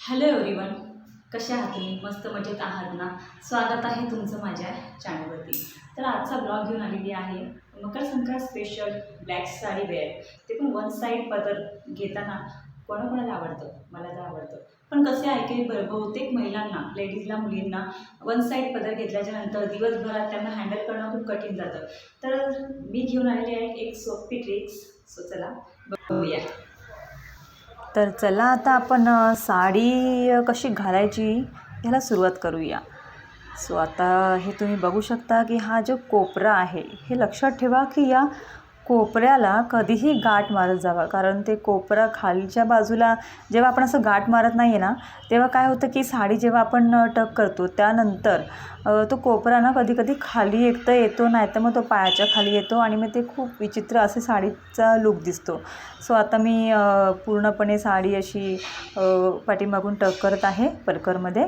Hello everyone कसे आहात तुम्ही? मस्त मजेत आहात ना? स्वागत आहे तुमचं माझ्या चॅनलवरती तर आजचा ब्लॉग घेऊन आलेली आहे Makar Sankrant special black sari wear ते पण वन साईड पदर घेताना कोणाकोणाला आवडतं? मला तर आवडतं. पण कसे आहे की बहुतेक महिलांना लेडीजला मुलींना वन साईड पदर घेतल्याच्या नंतर दिवसभरात त्यांना हँडल करणं खूप कठीण जातं. तर मी घेऊन आलेली आहे एक सोपी ट्रिक्स सो चला बघूया. तर चला आता आपण साडी कशी घालायची ह्याला सुरुवात करूया. सो आता हे तुम्ही बघू शकता की हा जो कोपरा आहे हे लक्षात ठेवा की या कोपऱ्याला कधीही गाठ मारत जावा. कारण ते कोपरा खालच्या बाजूला जेव्हा आपण असं गाठ मारत नाही आहे ना तेव्हा काय होतं की साडी जेव्हा आपण टक करतो त्यानंतर तो कोपरा ना कधी कधी खाली एक तर येतो नाही तर मग तो पायाच्या खाली येतो आणि मग ते खूप विचित्र असे साडीचा लुक दिसतो. सो आता मी पूर्णपणे साडी अशी पाठीमागून टक करत आहे परकरमध्ये.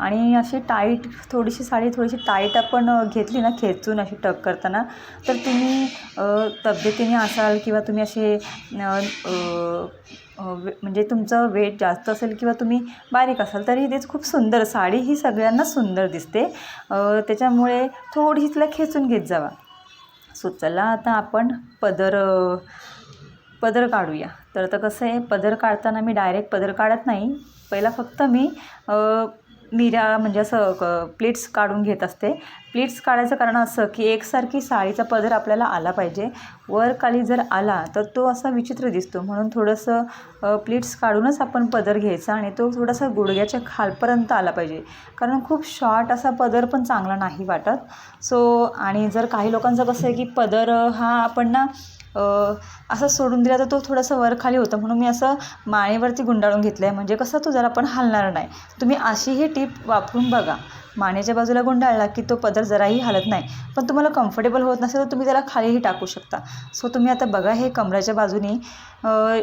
आणि अशी टाईट थोडीशी साडी थोडीशी टाईट आपण घेतली ना खेचून अशी टक करताना तर तुम्ही तब्येतीने असाल किंवा तुम्ही असे वे- म्हणजे तुमचं वेट जास्त असेल किंवा तुम्ही बारीक असाल तरी तेच खूप सुंदर साडी ही सगळ्यांना सुंदर दिसते. त्याच्यामुळे थोडीशी तिला खेचून घेत जावा. सो चला आता आपण पदर पदर काढूया. तर आता कसं आहे पदर काढताना मी डायरेक्ट पदर काढत नाही. पहिला फक्त मी अ, मिऱ्या म्हणजे असं क प्लेट्स काढून घेत असते. प्लेट्स काढायचं कारण असं की एकसारखी साडीचा पदर आपल्याला आला पाहिजे. वर खाली जर आला तर तो असा विचित्र दिसतो. म्हणून थोडंसं अ, प्लेट्स काढूनच आपण पदर घ्यायचा आणि तो थोडासा गुडघ्याच्या खालपर्यंत आला पाहिजे. कारण खूप शॉर्ट असा पदर पण चांगला नाही वाटत. सो आणि जर काही लोकांचं कसं आहे की पदर हा आपण ना असं सोडून दिला तर तो थोडंसं वर खाली होतं. म्हणून मी असं मानेवरती गुंडाळून घेतलं आहे म्हणजे कसं तो जरा पण हलणार नाही. तुम्ही अशी ही टीप वापरून बघा. मानेच्या बाजूला गुंडाळला की तो पदर जराही हलत नाही. पण तुम्हाला कम्फर्टेबल होत नसेल तर तुम्ही त्याला खालीही टाकू शकता. सो तुम्ही आता बघा हे कमराच्या बाजूने जे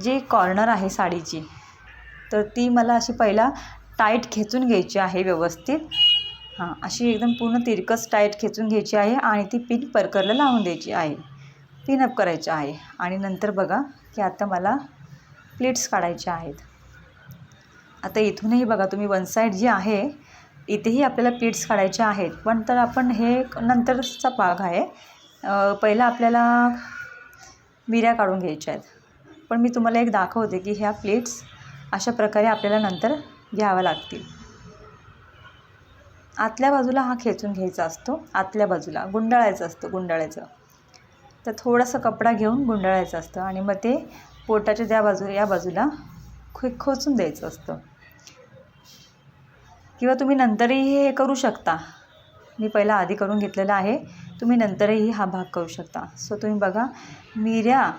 जी कॉर्नर आहे साडीची तर ती मला अशी पहिला टाईट खेचून घ्यायची आहे व्यवस्थित. हां अशी एकदम पूर्ण तिरकस टाईट खेचून घ्यायची आहे आणि ती पिन परकरला लावून द्यायची आहे. पिनअप करायचं आहे. आणि नंतर बघा की आता मला प्लेट्स काढायच्या आहेत. आता इथूनही बघा तुम्ही वन साईड जी आहे इथेही आपल्याला प्लेट्स काढायच्या आहेत. पण तर आपण हे नंतरचा भाग आहे. पहिला आपल्याला मिऱ्या काढून घ्यायच्या आहेत. पण मी तुम्हाला एक दाखवते की ह्या प्लेट्स अशा प्रकारे आपल्याला नंतर घ्याव्या लागतील. आतल्या बाजूला हा खेचून घ्यायचा असतो. आतल्या बाजूला गुंडाळायचं असतो गुंडाळायचं. तर थोडासा कपडा घेऊन गुंडाळायचं असतं आणि मग ते पोटाच्या त्या बाजू या बाजूला खो खोचून द्यायचं असतं. किंवा तुम्ही नंतरही हे करू शकता. मी पहिला आधी करून घेतलेला आहे. तुम्ही नंतरही हा भाग करू शकता. सो तुम्ही बघा मिऱ्या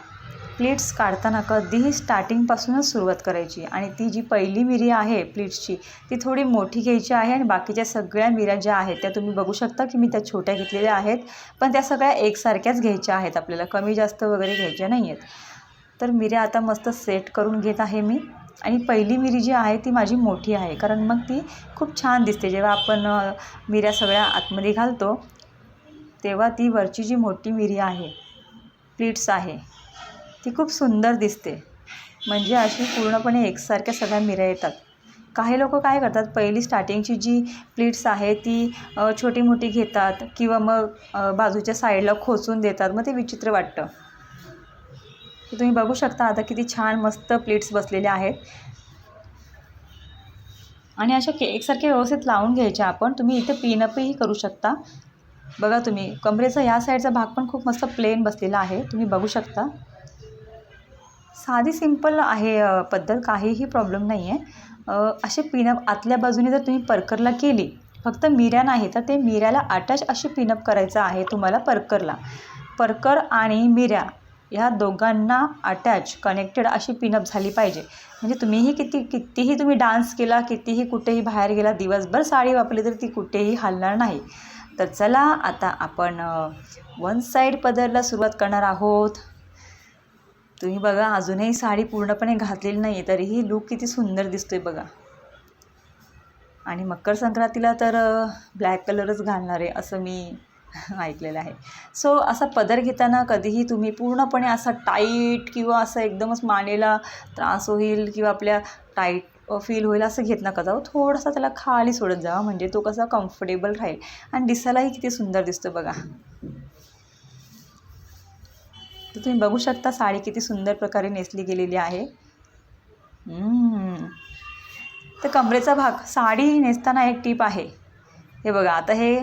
प्लेट्स काढताना कधीही स्टार्टिंगपासूनच सुरुवात करायची. आणि ती जी पहिली मिरी आहे प्लीट्सची ती थोडी मोठी घ्यायची आहे आणि बाकीच्या सगळ्या मिऱ्या ज्या आहेत त्या तुम्ही बघू शकता की मी त्या छोट्या घेतलेल्या आहेत. पण त्या सगळ्या एकसारख्याच घ्यायच्या आहेत आपल्याला. कमी जास्त वगैरे घ्यायच्या नाही आहेत तर मिऱ्या आता मस्त सेट करून घेत आहे मी. आणि पहिली मिरी जी आहे ती माझी मोठी आहे. कारण मग ती खूप छान दिसते. जेव्हा आपण मिऱ्या सगळ्या आतमध्ये घालतो तेव्हा ती वरची जी मोठी मिरी आहे प्लीट्स आहे ती खूप सुंदर दिसते. म्हणजे अशी पूर्णपणे एकसारख्या सगळ्या मिऱ्या येतात. काही लोक काय करतात पहिली स्टार्टिंगची जी प्लीट्स आहे ती छोटी मोठी घेतात किंवा मग बाजूच्या साईडला खोचून देतात. मग ते विचित्र वाटतं. तुम्ही बघू शकता आता किती छान मस्त प्लेट्स बसलेल्या आहेत. आणि अशा के एकसारख्या व्यवस्थित लावून घ्यायच्या आपण. तुम्ही इथे पिनअपही करू शकता. बघा तुम्ही कमरेचा या साईडचा भाग पण खूप मस्त प्लेन बसलेला आहे. तुम्ही बघू शकता. साधी सिंपल आहे पद्धत काहीही प्रॉब्लेम नाही आहे असे पिनअप आतल्या बाजूने जर तुम्ही परकरला केली फक्त मिऱ्या नाही तर ते मिऱ्याला अटॅच अशी पिनअप करायचं आहे तुम्हाला परकरला परकर आणि मिऱ्या ह्या दोघांना अटॅच कनेक्टेड अशी पिनअप झाली पाहिजे. म्हणजे तुम्हीही किती कितीही तुम्ही डान्स केला कितीही कुठेही बाहेर गेला दिवसभर साडी वापरली तर ती कुठेही हलणार नाही. तर चला आता आपण वन साईड पदरला सुरुवात करणार आहोत. तुम्ही बघा अजूनही साडी पूर्णपणे घातलेली नाही तरीही लूक किती सुंदर दिसतो आहे बघा. आणि मकर संक्रांतीला तर ब्लॅक कलरच घालणार आहे असं मी ऐकलेलं आहे. सो असा पदर घेताना कधीही तुम्ही पूर्णपणे असा टाईट किंवा असं एकदमच मानेला त्रास होईल किंवा आपल्या टाईट फील होईल असं घेत नका जाऊ. थोडासा त्याला खाली सोडत जावा म्हणजे तो कसा कम्फर्टेबल राहील. आणि दिसायलाही किती सुंदर दिसतो बघा. तर तुम्ही बघू शकता साडी किती सुंदर प्रकारे नेसली गेलेली आहे. तर कमरेचा भाग साडी नेसताना एक टीप आहे. हे बघा आता हे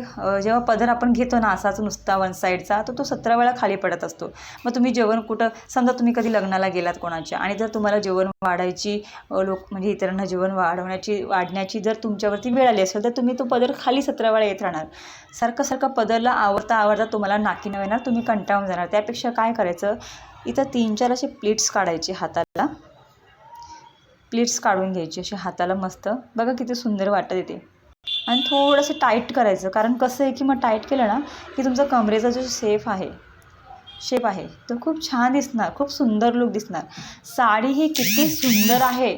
जेव्हा पदर आपण घेतो ना असाच नुसता वन साईडचा तर तो सतरा वेळा खाली पडत असतो. मग तुम्ही जेवण कुठं समजा तुम्ही कधी लग्नाला गेलात कोणाच्या आणि जर तुम्हाला जेवण वाढायची लोक म्हणजे इतरांना जेवण वाढवण्याची वाढण्याची जर तुमच्यावरती वेळ आली असेल तर तुम्ही तो पदर खाली सतरा वेळा येत राहणार. सारखं सारखं पदरला आवडता आवडता तुम्हाला नाकी न येणार तुम्ही कंटाळून जाणार. त्यापेक्षा काय करायचं इथं तीन चार असे प्लेट्स काढायचे हाताला. प्लेट्स काढून घ्यायची अशी हाताला मस्त. बघा किती सुंदर वाटत येते. आणि थोडंसं टाईट करायचं. कारण कसं आहे की मग टाईट केलं ना की तुमचा कमरेचा जो सेफ आहे शेप आहे तो खूप छान दिसणार खूप सुंदर लुक दिसणार. साडी ही किती सुंदर आहे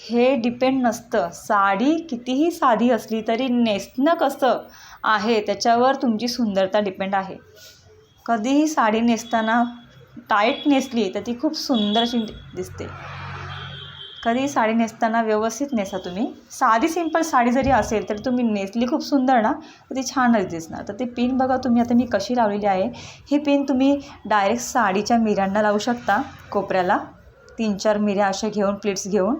हे डिपेंड नसतं. साडी कितीही साधी असली तरी नेसणं कसं आहे त्याच्यावर तुमची सुंदरता डिपेंड आहे. कधीही साडी नेसताना टाईट नेसली तर ती खूप सुंदर अशी दिसते. कधी साडी नेसताना व्यवस्थित नेसा तुम्ही. साधी सिंपल साडी जरी असेल तरी तुम्ही नेसली खूप सुंदर ना? तर ती छानच दिसणार. तर ते पिन बघा तुम्ही आता मी कशी लावलेली आहे. हे पिन तुम्ही डायरेक्ट साडीच्या मिऱ्यांना लावू शकता कोपऱ्याला. तीन चार मिऱ्या अशा घेऊन प्लेट्स घेऊन.